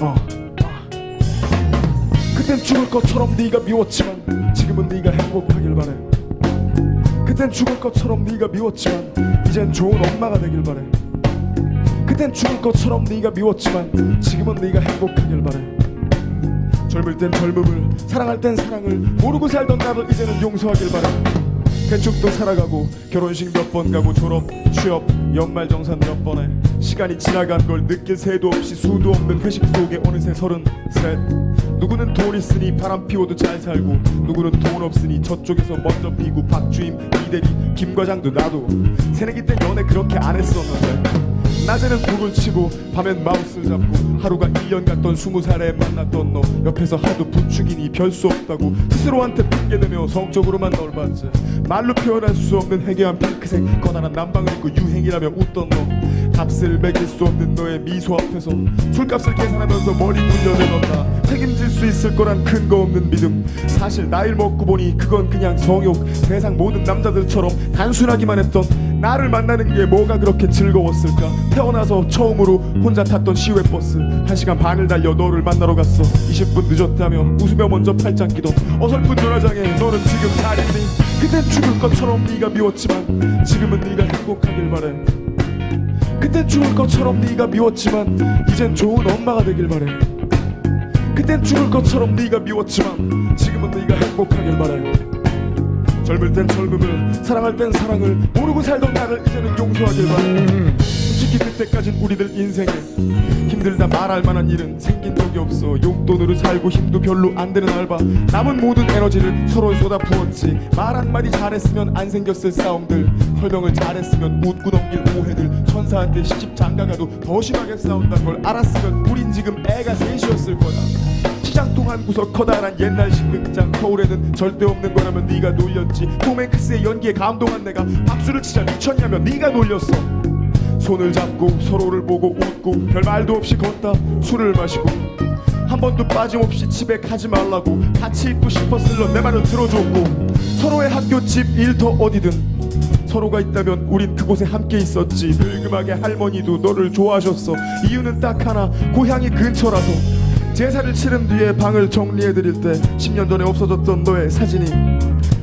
어. 그땐 죽을 것처럼 네가 미웠지만 지금은 네가 행복하길 바래. 그땐 죽을 것처럼 네가 미웠지만 이젠 좋은 엄마가 되길 바래. 그땐 죽을 것처럼 네가 미웠지만 지금은 네가 행복하길 바래. 젊을 땐 젊음을 사랑할 땐 사랑을 모르고 살던 나를 이제는 용서하길 바래. 개축도 살아가고 결혼식 몇 번 가고 졸업 취업 연말정산 몇 번에 시간이 지나간 걸 느낄 새도 없이 수도 없는 회식 속에 어느새 서른 셋. 누구는 돈 있으니 바람 피워도 잘 살고 누구는 돈 없으니 저쪽에서 먼저 피고 박주임 이대리 김과장도 나도 새내기 때 연애 그렇게 안 했었는데 낮에는 곡을 치고 밤엔 마우스를 잡고 하루가 1년 같던 스무 살에 만났던 너 옆에서 하도 부추기니 별 수 없다고 스스로한테 핑계대며 성적으로만 널 봤지. 말로 표현할 수 없는 해괴한 핑크색 커다란 남방을 입고 유행이라며 웃던 너 값을 매길 수 없는 너의 미소 앞에서 술값을 계산하면서 머리 굴려내던다 책임질 수 있을 거란 근거 없는 믿음. 사실 나이를 먹고 보니 그건 그냥 성욕. 세상 모든 남자들처럼 단순하기만 했던 나를 만나는 게 뭐가 그렇게 즐거웠을까? 태어나서 처음으로 혼자 탔던 시외 버스. 1시간 반을 달려 너를 만나러 갔어. 20분 늦었다며 웃으며 먼저 팔짱 끼던 어설픈 전화장에 너는 지금 잘 있니? 그땐 죽을 것처럼 네가 미웠지만 지금은 네가 행복하길 바래. 그땐 죽을 것처럼 네가 미웠지만 이젠 좋은 엄마가 되길 바래. 그땐 죽을 것처럼 네가 미웠지만 지금은 네가 행복하길 바래 젊을 땐 젊음을 사랑할 땐 사랑을 모르고 살던 나를 이제는 용서하길 바래 솔직히 그때까진 우리들 인생에 힘들다 말할 만한 일은 생긴 적이 없어. 용돈으로 살고 힘도 별로 안 되는 알바. 남은 모든 에너지를 서로에 쏟아 부었지. 말 한마디 잘했으면 안 생겼을 싸움들. 설명을 잘했으면 웃고 넘길 오해들. 천사한테 시집 장가가도 더 심하게 싸운단 걸 알았으면 우린 지금 애가 셋이었을 거야 시장통 한 구석 커다란 옛날식 극장. 서울에는 절대 없는 거라면 네가 놀렸지. 톰 행크스의 연기에 감동한 내가 박수를 치자 미쳤냐면 네가 놀렸어. 손을 잡고 서로를 보고 웃고 별 말도 없이 걷다 술을 마시고 한 번도 빠짐없이 집에 가지 말라고 같이 있고 싶었을 넌내 말을 들어줬고 서로의 학교 집 일터 어디든 서로가 있다면 우린 그곳에 함께 있었지. 늙음하게 할머니도 너를 좋아하셨어. 이유는 딱 하나. 고향이 근처라서 제사를 치른 뒤에 방을 정리해 드릴 때 10년 전에 없어졌던 너의 사진이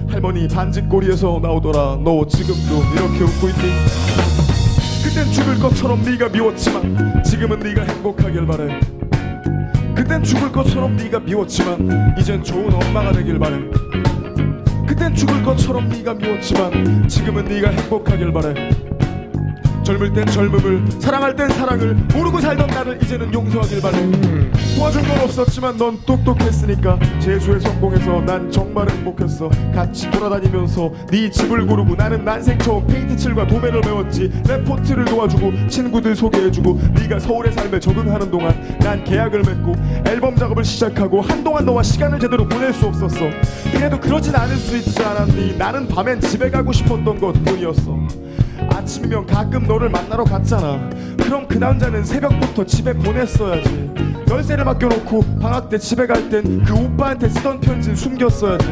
할머니 반지꼬리에서 나오더라. 너 지금도 이렇게 웃고 있니? 그땐 죽을 것처럼 네가 미웠지만 지금은 네가 행복하길 바래. 그땐 죽을 것처럼 네가 미웠지만 이젠 좋은 엄마가 되길 바래. 그땐 죽을 것처럼 네가 미웠지만 지금은 네가 행복하길 바래 젊을 땐 젊음을 사랑할 땐 사랑을 모르고 살던 나를 이제는 용서하길 바래. 도와준 건 없었지만 넌 똑똑했으니까 재수에 성공해서 난 정말 행복했어. 같이 돌아다니면서 네 집을 고르고 나는 난생 처음 페인트 칠과 도배를 배웠지. 레포트를 도와주고 친구들 소개해주고 네가 서울의 삶에 적응하는 동안 난 계약을 맺고 앨범 작업을 시작하고 한동안 너와 시간을 제대로 보낼 수 없었어. 그래도 그러진 않을 수 있지 않았니? 나는 밤엔 집에 가고 싶었던 것 뿐이었어 아침이면 가끔 너를 만나러 갔잖아. 그럼 그 남자는 새벽부터 집에 보냈어야지. 열쇠를 맡겨놓고 방학 때 집에 갈 땐 그 오빠한테 쓰던 편지는 숨겼어야지.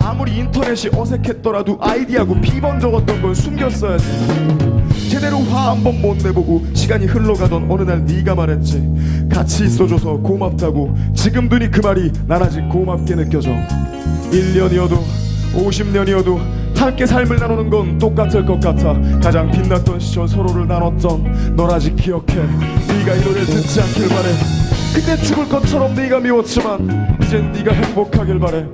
아무리 인터넷이 어색했더라도 아이디하고 비번 적었던 걸 숨겼어야지. 제대로 화 한 번 못 내보고 시간이 흘러가던 어느 날 네가 말했지. 같이 있어줘서 고맙다고. 지금도 니그 말이 난 아직 고맙게 느껴져. 1년이어도 50년이어도 함께 삶을 나누는 건 똑같을 것 같아. 가장 빛났던 시절 서로를 나눴던 널 아직 기억해. 네가 이 노래를 듣지 않길 바래. 그땐 죽을 것처럼 네가 미웠지만 이젠 네가 행복하길 바래.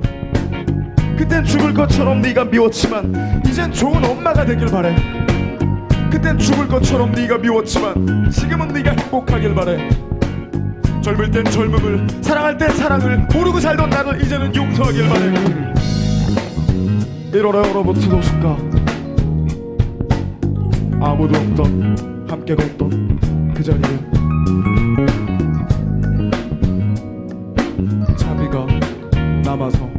그땐 죽을 것처럼 네가 미웠지만 이젠 좋은 엄마가 되길 바래. 그땐 죽을 것처럼 네가 미웠지만 지금은 네가 행복하길 바래. 젊을 땐 젊음을 사랑할 땐 사랑을 모르고 살던 나를 이제는 용서하길 바래 1월의 얼어붙은 호숫가 아무도 없던 함께 걷던 그 자리에 차비가 남아서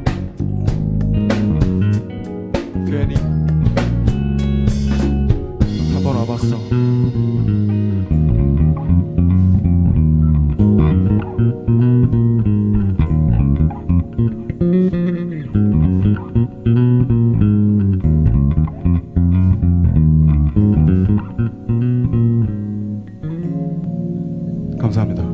감사합니다